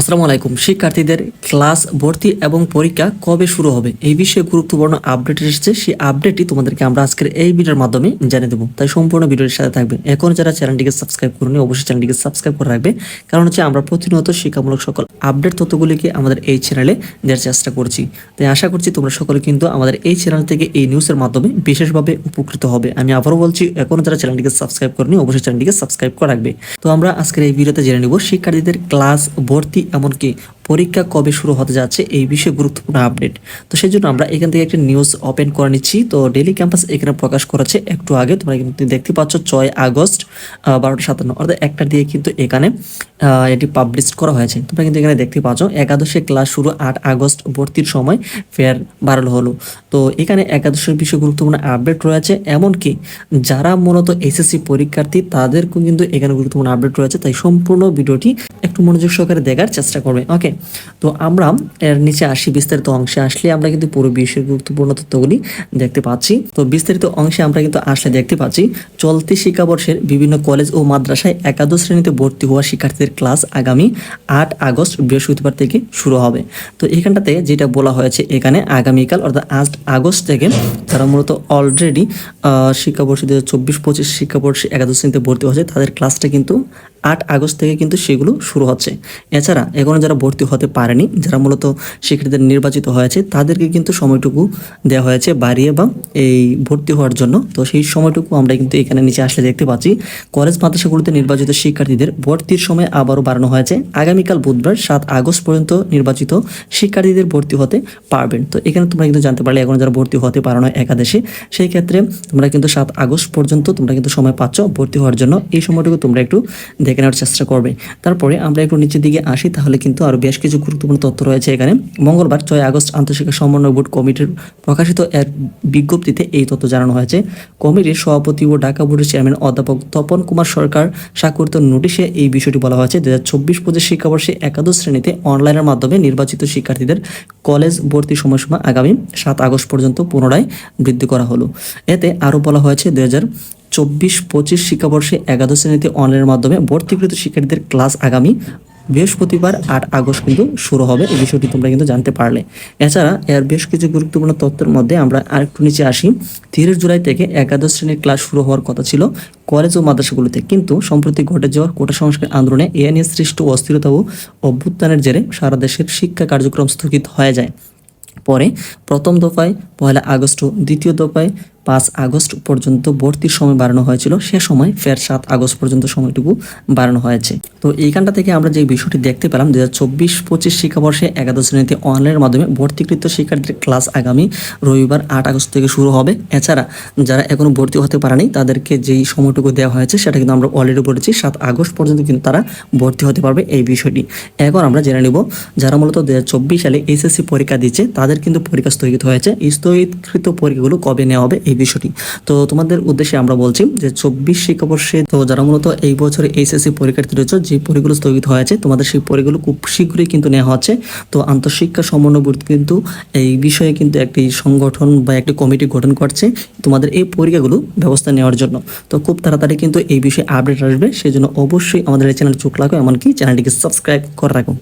আসসালামু আলাইকুম। শিক্ষার্থীদের ক্লাস ভর্তি এবং পরীক্ষা কবে শুরু হবে? এই বিষয়ে গুরুত্বপূর্ণ আপডেট এসেছে। সেই আপডেটটি তোমাদেরকে আমরা আজকের এই ভিডিওর মাধ্যমে জানিয়ে দেবো। তাই সম্পূর্ণ ভিডিওর সাথে থাকবে এখন যারা চ্যানেলটিকে সাবস্ক্রাইব করুন অবশ্যই চ্যানেলটিকে সাবস্ক্রাইব করে রাখবে কারণ হচ্ছে আমরা প্রতিনিয়ত শিক্ষামূলক সকল আপডেট তথ্যগুলিকে আমাদের এই চ্যানেলে দেওয়ার চেষ্টা করছি। তাই আশা করছি তোমরা সকলে কিন্তু আমাদের এই চ্যানেল থেকে এই নিউজের মাধ্যমে বিশেষভাবে উপকৃত হবে। আমি আবারও বলছি, এখনও যারা চ্যানেলটিকে সাবস্ক্রাইব করেনি অবশ্যই চ্যানেলটিকে সাবস্ক্রাইব করে রাখবে। তো আমরা আজকের এই ভিডিওতে জেনে নেব, শিক্ষার্থীদের ক্লাস ভর্তি এমনকি পরীক্ষা কবে শুরু হতে যাচ্ছে এই বিষয়ে গুরুত্বপূর্ণ আপডেট তো সেই জন্য আমরা এখান থেকে একটা নিউজ ওপেন করে নিচ্ছি। তো ডেলি ক্যাম্পাস এখানে প্রকাশ করেছে একটু আগে। তোমরা কিন্তু দেখতে পাচ্ছ ছয় আগস্ট বারোটা সাতান্ন। অর্থাৎ একটা দিয়ে কিন্তু এখানে এটি পাবলিশ করা হয়েছে। তোমরা কিন্তু এখানে দেখতে পাচ্ছ, একাদশে ক্লাস শুরু আট আগস্ট ভর্তির সময় ফেয়ার বাড়ানো হলো। তো এখানে একাদশের বিষয়ে গুরুত্বপূর্ণ আপডেট রয়েছে। এমনকি যারা মূলত এসএসসি পরীক্ষার্থী, তাদেরকেও কিন্তু এখানে গুরুত্বপূর্ণ আপডেট রয়েছে। তাই সম্পূর্ণ ভিডিওটি একটু মনোযোগ সহকারে দেখার চেষ্টা করবে। ওকে তো আমরা এর নিচে আসি, বিস্তারিত অংশে আসলে আমরা কিন্তু পুরো বিষয়ের গুরুত্বপূর্ণ তথ্যগুলি দেখতে পাচ্ছি। তো বিস্তারিত অংশে আমরা কিন্তু আসলে দেখতে পাচ্ছি, চলতি শিক্ষাবর্ষের বিভিন্ন কলেজ ও মাদ্রাসায় একাদশ শ্রেণীতে ভর্তি হওয়া শিক্ষার্থীদের ক্লাস আগামী আট আগস্ট বৃহস্পতিবার থেকে শুরু হবে। তো এখানটাতে যেটা বলা হয়েছে এখানে, আগামীকাল অর্থাৎ আট আগস্ট থেকে যারা মূলত অলরেডি শিক্ষাবর্ষ দু হাজার চব্বিশ পঁচিশ শিক্ষাবর্ষে একাদশ শ্রেণীতে ভর্তি হয়েছে, তাদের ক্লাসটা কিন্তু আট আগস্ট থেকে কিন্তু সেগুলো শুরু হচ্ছে। এছাড়া এখনও যারা ভর্তি হতে পারেনি, যারা মূলত শিক্ষার্থীদের নির্বাচিত হয়েছে, তাদেরকে কিন্তু সময়টুকু দেওয়া হয়েছে বাড়িয়ে বা এই ভর্তি হওয়ার জন্য। তো সেই সময়টুকু আমরা কিন্তু এখানে নিচে আসলে দেখতে পাচ্ছি। কলেজ মাদ্রাসাগুলোতে নির্বাচিত শিক্ষার্থীদের ভর্তির সময় আবারও বাড়ানো হয়েছে। আগামীকাল বুধবার সাত আগস্ট পর্যন্ত নির্বাচিত শিক্ষার্থীদের ভর্তি হতে পারবেন। তো এখানে তোমরা কিন্তু জানতে পারলে, এখন যারা ভর্তি হতে পারো না একাদেশে, সেই ক্ষেত্রে তোমরা কিন্তু সাত আগস্ট পর্যন্ত তোমরা কিন্তু সময় পাচ্ছ ভর্তি হওয়ার জন্য। এই সময়টুকু তোমরা একটু দেখে নেওয়ার চেষ্টা করবে। তারপরে আমরা একটু নিচের দিকে আসি, তাহলে কিন্তু আরও বেশ কিছু গুরুত্বপূর্ণ তথ্য রয়েছে এখানে। মঙ্গলবার ছয় আগস্ট আন্তঃশিক্ষা সমন্বয় বোর্ড কমিটির প্রকাশিত এক বিজ্ঞপ্তিতে এই তথ্য জানানো হয়েছে। কমিটির সভাপতি ও ঢাকা বোর্ডের চেয়ারম্যান অধ্যাপক তপন কুমার সরকার স্বাক্ষরিত নোটিশে এই বিষয়টি বলা হয়েছে। দু হাজার চব্বিশ পঁচিশ শিক্ষাবর্ষে একাদশ শ্রেণীতে অনলাইনের মাধ্যমে নির্বাচিত শিক্ষার্থীদের কলেজ ভর্তি সময়সীমা আগামী সাত আগস্ট পর্যন্ত পুনরায় বৃদ্ধি করা হলো। এতে আরও বলা হয়েছে দু হাজার চব্বিশ পঁচিশ শিক্ষাবর্ষে একাদশ শ্রেণীতে অনলাইনের মাধ্যমে ভর্তিকৃত শিক্ষার্থীদের ক্লাস আগামী বৃহস্পতিবার আট আগস্ট কিন্তু শুরু হবে। এই বিষয়টি তোমরা কিন্তু জানতে পারলে। এছাড়া এর বেশ কিছু গুরুত্বপূর্ণ তথ্যের মধ্যে আমরা আরেকটু নিচে আসি। তিরিশ জুলাই থেকে একাদশ শ্রেণির ক্লাস শুরু হওয়ার কথা ছিল কলেজ ও মাদ্রাসাগুলোতে। কিন্তু সম্প্রতি ঘটে যাওয়া কোটা সংস্কার আন্দোলনে এ নিয়ে সৃষ্ট অস্থিরতা ও অভ্যুত্থানের জেরে সারা দেশের শিক্ষা কার্যক্রম স্থগিত হয়ে যায়। পরে প্রথম দফায় পয়লা আগস্ট দ্বিতীয় দফায় পাঁচ আগস্ট পর্যন্ত ভর্তির সময় বাড়ানো হয়েছিল। সে সময় ফের সাত আগস্ট পর্যন্ত সময়টুকু বাড়ানো হয়েছে। তো এইখানটা থেকে আমরা যে বিষয়টি দেখতে পেলাম দু হাজার চব্বিশ পঁচিশ শিক্ষাবর্ষে একাদশ শ্রেণীতে অনলাইনের মাধ্যমে ভর্তিকৃত শিক্ষার্থীদের ক্লাস আগামী রবিবার আট আগস্ট থেকে শুরু হবে। এছাড়া যারা এখনও ভর্তি হতে পারেনি, তাদেরকে যেই সময়টুকু দেওয়া হয়েছে, সেটা কিন্তু আমরা অলরেডি বলেছি, সাত আগস্ট পর্যন্ত কিন্তু তারা ভর্তি হতে পারবে এই বিষয়টি। এখন আমরা জেনে নিব, যারা মূলত দু হাজার চব্বিশ সালে এইচএসসি পরীক্ষা দিচ্ছে, তাদের কিন্তু পরীক্ষা স্থগিত হয়েছে। স্থগিতকৃত পরীক্ষাগুলো কবে নেওয়া হবে এই বিষয়টি। তো তোমাদের উদ্দেশ্যে আমরা বলছি যে চব্বিশ শিক্ষাবর্ষে তো যারা মূলত এই বছরে এইচএসসি পরীক্ষার্থী রয়েছে, যে পরীক্ষাগুলো স্থগিত হয়েছে তোমাদের সেই পরীক্ষাগুলো খুব শীঘ্রই কিন্তু নেওয়া হচ্ছে। তো আন্তঃশিক্ষা সমন্বয় বোর্ড কিন্তু এই বিষয়ে কিন্তু একটি সংগঠন বা একটি কমিটি গঠন করছে তোমাদের এই পরীক্ষাগুলো ব্যবস্থা নেওয়ার জন্য। তো খুব তাড়াতাড়ি কিন্তু এই বিষয়ে আপডেট আসবে, সেই জন্য অবশ্যই আমাদের এই চ্যানেল চোখ লাগো এমনকি চ্যানেলটিকে সাবস্ক্রাইব করে রাখো।